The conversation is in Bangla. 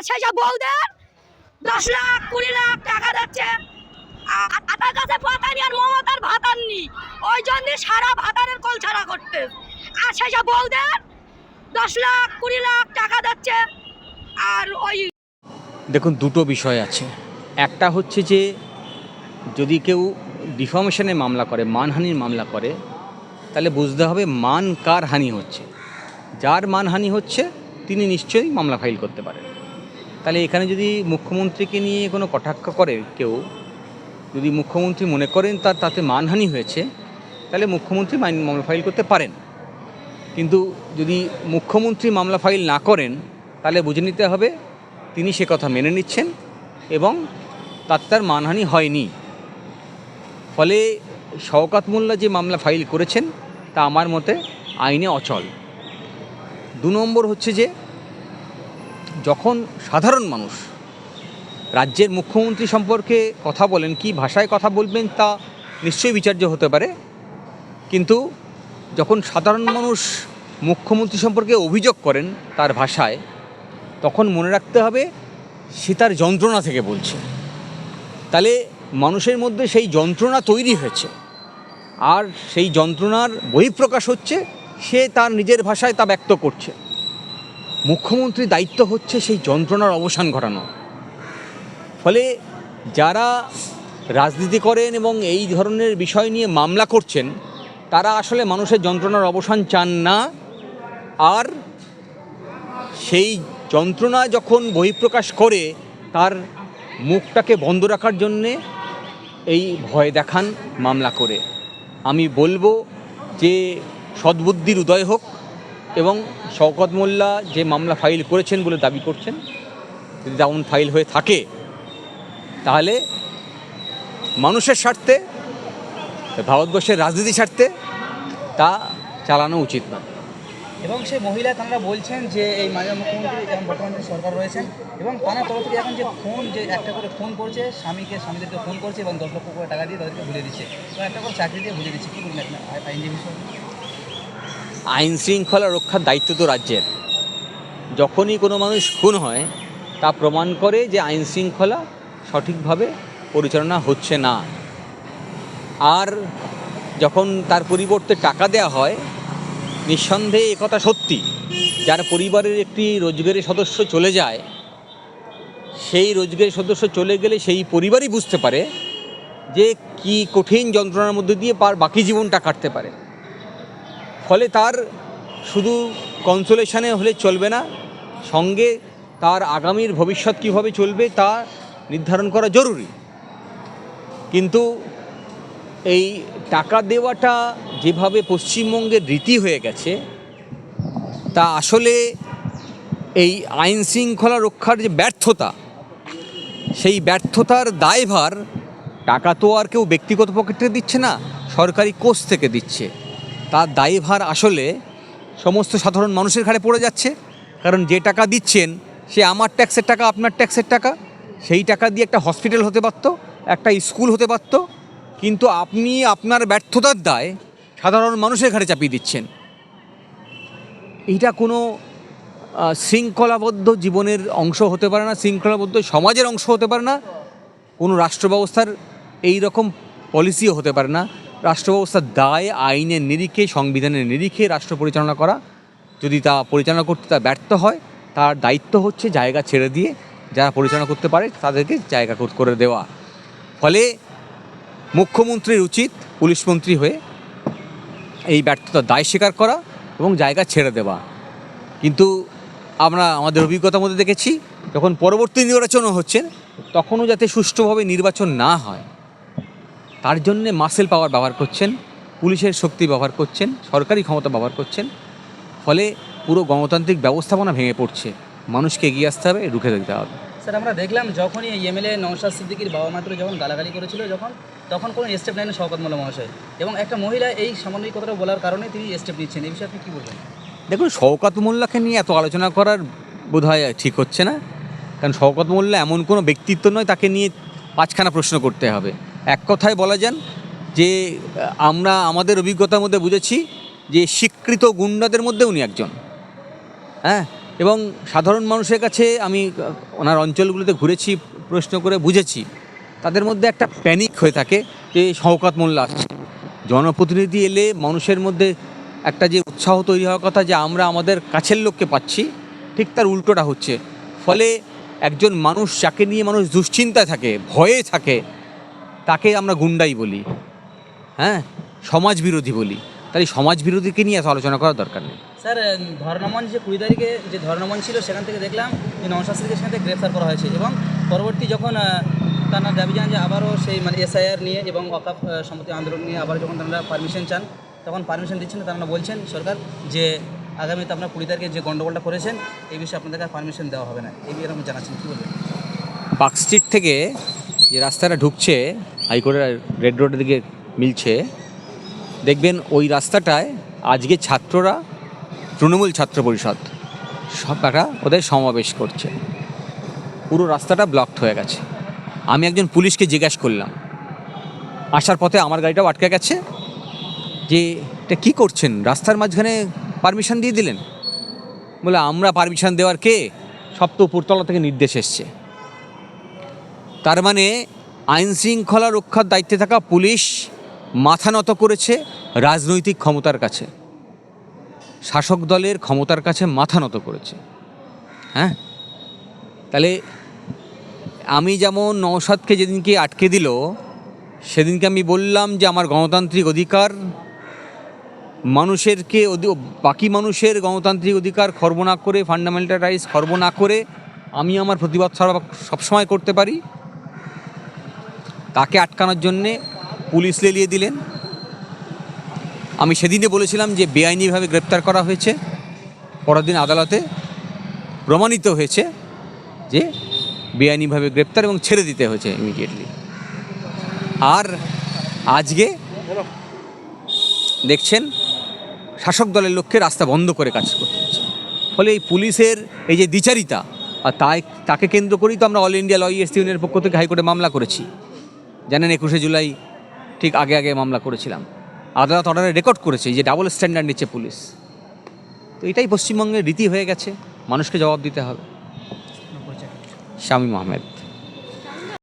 আর সেসব বউদের দশ লাখ, কুড়ি লাখ টাকা দিচ্ছে। আ- আ- তার কাছে পাতানি আর মমতার ভাতাননি ওই জন্য সারা ভাতারের কল ছাড়া করতে। আর সেসব বউদের দশ লাখ, কুড়ি লাখ টাকা দিচ্ছে। আর ওই দেখুন, দুটো বিষয় আছে। একটা হচ্ছে যে, যদি কেউ ডিফর্মেশনের মামলা করে, মানহানির মামলা করে, তাহলে বুঝতে হবে মান কার হানি হচ্ছে। যার মানহানি হচ্ছে, তিনি নিশ্চয়ই মামলা ফাইল করতে পারেন। তাহলে এখানে যদি মুখ্যমন্ত্রীকে নিয়ে কোনো কটাক্ষ করে কেউ, যদি মুখ্যমন্ত্রী মনে করেন তার তাতে মানহানি হয়েছে, তাহলে মুখ্যমন্ত্রী মাইন- মামলা ফাইল করতে পারেন। কিন্তু যদি মুখ্যমন্ত্রী মামলা ফাইল না করেন, তাহলে বুঝে নিতে হবে তিনি সে কথা মেনে নিচ্ছেন এবং তার তার মানহানি হয়নি। ফলে শওকাত মোল্লা যে মামলা ফাইল করেছেন, তা আমার মতে আইনে অচল। দু নম্বর হচ্ছে যে যখন সাধারণ মানুষ রাজ্যের মুখ্যমন্ত্রী সম্পর্কে কথা বলেন, কি ভাষায় কথা বলবেন তা নিশ্চয়ই বিচার্য হতে পারে। কিন্তু যখন সাধারণ মানুষ মুখ্যমন্ত্রী সম্পর্কে অভিযোগ করেন তার ভাষায়, তখন মনে রাখতে হবে সে তার যন্ত্রণা থেকে বলছে। তাহলে মানুষের মধ্যে সেই যন্ত্রণা তৈরি হয়েছে। আর সেই যন্ত্রণার বহিঃপ্রকাশ হচ্ছে, সে তার নিজের ভাষায় তা ব্যক্ত করছে। মুখ্যমন্ত্রীর দায়িত্ব হচ্ছে সেই যন্ত্রণার অবসান ঘটানো। ফলে যারা রাজনীতি করেন এবং এই ধরনের বিষয় নিয়ে মামলা করছেন, তারা আসলে মানুষের যন্ত্রণার অবসান চান না। আর সেই যন্ত্রণা যখন বহিঃপ্রকাশ করে, তার মুখটাকে বন্ধ রাখার জন্যে এই ভয় দেখান মামলা করে। আমি বলব যে সদ্বুদ্ধির উদয় হোক এবং শওকত মোল্লা যে মামলা ফাইল করেছেন বলে দাবি করছেন, যদি তেমন ফাইল হয়ে থাকে, তাহলে মানুষের স্বার্থে, ভারতবর্ষের রাজনীতির স্বার্থে তা চালানো উচিত না এবং সেই মহিলা তারা বলছেন যে এই মাননীয় মুখ্যমন্ত্রী এখন বর্তমানে যে সরকার রয়েছেন এবং তারা তরফ থেকে এখন যে ফোন, যে একটা করে ফোন করছে, স্বামীকে, স্বামীদেরকে ফোন করছে এবং দশ লক্ষ করে টাকা দিয়ে তাদেরকে ভুলে দিচ্ছে। এবং একটা করে চাকরি দিয়ে ভুলে দিচ্ছে। কী বলবেন আইনজীবী? আইন শৃঙ্খলা রক্ষার দায়িত্ব তো রাজ্যের। যখনই কোনো মানুষ খুন হয়, তা প্রমাণ করে যে আইন শৃঙ্খলা সঠিকভাবে পরিচালনা হচ্ছে না। আর যখন তার পরিবর্তে টাকা দেওয়া হয়, নিঃসন্দেহে একথা সত্যি। যার পরিবারের একটি রোজগারের সদস্য চলে যায়, সেই রোজগারের সদস্য চলে গেলে সেই পরিবারই বুঝতে পারে যে কি কঠিন যন্ত্রণার মধ্যে দিয়ে পার বাকি জীবনটা কাটতে পারে। ফলে তার শুধু কনসোলেশনে হলে চলবে না, সঙ্গে তার আগামীর ভবিষ্যৎ কীভাবে চলবে তা নির্ধারণ করা জরুরি। কিন্তু এই টাকা দেওয়াটা যেভাবে পশ্চিমবঙ্গের রীতি হয়ে গেছে, তা আসলে এই আইন শৃঙ্খলা রক্ষার যে ব্যর্থতা, সেই ব্যর্থতার দায়ভার টাকা তো আর কেউ ব্যক্তিগত পকেটে দিচ্ছে না, সরকারি কোষ থেকে দিচ্ছে। তার দায়ভার আসলে সমস্ত সাধারণ মানুষের ঘাড়ে পড়ে যাচ্ছে। কারণ যে টাকা দিচ্ছেন, সে আমার ট্যাক্সের টাকা, আপনার ট্যাক্সের টাকা। সেই টাকা দিয়ে একটা হসপিটাল হতে পারতো, একটা স্কুল হতে পারতো। কিন্তু আপনি আপনার ব্যর্থতার দায় সাধারণ মানুষের ঘাড়ে চাপিয়ে দিচ্ছেন। এইটা কোনো শৃঙ্খলাবদ্ধ জীবনের অংশ হতে পারে না, শৃঙ্খলাবদ্ধ সমাজের অংশ হতে পারে না। কোনো রাষ্ট্র ব্যবস্থার এই রকম পলিসিও হতে পারে না। রাষ্ট্র ব্যবস্থার দায়, আইনের নিরিখে, সংবিধানের নিরিখে রাষ্ট্র পরিচালনা করা। যদি তা পরিচালনা করতে তা ব্যর্থ হয়, তার দায়িত্ব হচ্ছে জায়গা ছেড়ে দিয়ে যারা পরিচালনা করতে পারে, তাদেরকে জায়গা কর- দেওয়া। ফলে মুখ্যমন্ত্রীর উচিত পুলিশ মন্ত্রী হয়ে এই ব্যর্থতার দায় স্বীকার করা এবং জায়গা ছেড়ে দেওয়া। কিন্তু আমরা আমাদের অভিজ্ঞতার মধ্যে দেখেছি, যখন পরবর্তী নির্বাচনও হচ্ছে, তখনও যাতে সুষ্ঠুভাবে নির্বাচন না হয় তার জন্যে মাসেল পাওয়ার ব্যবহার করছেন পুলিশের শক্তি ব্যবহার করছেন সরকারি ক্ষমতা ব্যবহার করছেন ফলে পুরো গণতান্ত্রিক ব্যবস্থাপনা ভেঙে পড়ছে। মানুষকে এগিয়ে আসতে হবে রুখে দিতে হবে। স্যার আমরা দেখলাম যখনই এই এমএলএ নৌশাদ সিদ্দিকির বাবা মাত্র যখন গালাগালি করেছিল যখন তখন কোনো স্টেপ নেয়নি শওকত মোল্লা মহাশয়। এবং একটা মহিলা এই সামান্য কথাটা বলার কারণে তিনি স্টেপ নিচ্ছেন। এই বিষয়ে আপনি কী বলবেন? দেখুন শওকাত মোল্লাকে নিয়ে এত আলোচনা করার বোধ হয় ঠিক হচ্ছে না। কারণ শওকত মোল্লা এমন কোনো ব্যক্তিত্ব নয় তাকে নিয়ে পাঁচখানা প্রশ্ন করতে হবে। এক কথায় বলা যান যে, আমরা আমাদের অভিজ্ঞতার মধ্যে বুঝেছি যে, স্বীকৃত গুন্ডাদের মধ্যে উনি একজন। হ্যাঁ? এবং সাধারণ মানুষের কাছে আমি, ওনার অঞ্চলগুলোতে ঘুরেছি, প্রশ্ন করে বুঝেছি। তাদের মধ্যে একটা প্যানিক হয়ে থাকে যে, শওকাত মোল্লা আসছে। জনপ্রতিনিধি এলে মানুষের মধ্যে একটা যে উৎসাহ তৈরি হওয়ার কথা যে, আমরা আমাদের কাছের লোককে পাচ্ছি, ঠিক তার উল্টোটা হচ্ছে। ফলে একজন মানুষ যাকে নিয়ে মানুষ দুশ্চিন্তায় থাকে, ভয়ে থাকে তাকে আমরা গুন্ডাই বলি? হ্যাঁ? সমাজ বিরোধী বলি। তাই সমাজ বিরোধীকে নিয়ে এত আলোচনা করার দরকার নেই। স্যার ধর্ণামঞ্চ যে কুড়ি তারিখে যে ধর্ণামঞ্চ ছিল সেখান থেকে দেখলাম যে নওশাস্ত্রীকে সেখান থেকে গ্রেফতার করা হয়েছে এবং পরবর্তী যখন তারা দাবি জানান যে আবারও সেই মানে এসআইআর নিয়ে এবং অকাপ সম্মতি আন্দোলন নিয়ে আবার যখন তারা পারমিশন চান তখন পারমিশন দিচ্ছেন না, তারা বলছেন সরকার যে আগামীতে আপনারা কুড়ি তারিখে যে গণ্ডগোলটা করেছেন এই বিষয়ে আপনাদেরকে পারমিশন দেওয়া হবে না। এই এরকম জানাচ্ছেন কী বলবেন? পার্ক স্ট্রিট থেকে যে রাস্তাটা ঢুকছে হাইকোর্টের রেড রোডের দিকে মিলছে। দেখবেন ওই রাস্তাটায় আজকে ছাত্ররা, তৃণমূল ছাত্র পরিষদ সব একটা ওদের সমাবেশ করছে। পুরো রাস্তাটা ব্লকড হয়ে গেছে। আমি একজন পুলিশকে জিজ্ঞাসা করলাম। আসার পথে আমার গাড়িটাও আটকে গেছে। যে, এটা কী করছেন? রাস্তার মাঝখানে পারমিশন দিয়ে দিলেন? বলে, আমরা পারমিশন দেওয়ার কে? সব তো উপরতলা থেকে নির্দেশ এসছে। তার মানে আইন শৃঙ্খলা রক্ষার দায়িত্বে থাকা পুলিশ মাথা নত করেছে রাজনৈতিক ক্ষমতার কাছে। শাসক দলের ক্ষমতার কাছে মাথা নত করেছে। হ্যাঁ? তাহলে আমি যেমন নৌসাদকে যেদিনকে আটকে দিল, সেদিনকে আমি বললাম যে আমার গণতান্ত্রিক অধিকার, মানুষেরকে বাকি মানুষের গণতান্ত্রিক অধিকার খর্ব না করে ফান্ডামেন্টাল রাইটস খর্ব না করে, আমি আমার প্রতিবাদ সর্ব- সবসময় করতে পারি। তাকে আটকানোর জন্যে পুলিশ লেলিয়ে দিলেন? আমি সেদিনে বলেছিলাম যে বেআইনিভাবে গ্রেপ্তার করা হয়েছে। পরের দিন আদালতে প্রমাণিত হয়েছে যে বেআইনিভাবে গ্রেপ্তার এবং ছেড়ে দিতে হয়েছে ইমিডিয়েটলি আর আজকে দেখছেন, শাসক দলের লক্ষ্যে রাস্তা বন্ধ করে কাজ করতে হচ্ছে। ফলে এই পুলিশের এই যে দ্বিচারিতা, আর তাই তাকে কেন্দ্র করেই তো আমরা অল ইন্ডিয়া লয়ার্স ইউনিয়নের পক্ষ থেকে হাইকোর্টে মামলা করেছি। জানেন একুশে জুলাই ঠিক আগে আগে মামলা করেছিলাম। আদালত অর্ডারে রেকর্ড করেছে যে ডাবল স্ট্যান্ডার্ড নিচ্ছে পুলিশ। তো এটাই পশ্চিমবঙ্গের রীতি হয়ে গেছে। মানুষকে জবাব দিতে হবে। শামীম আহমেদ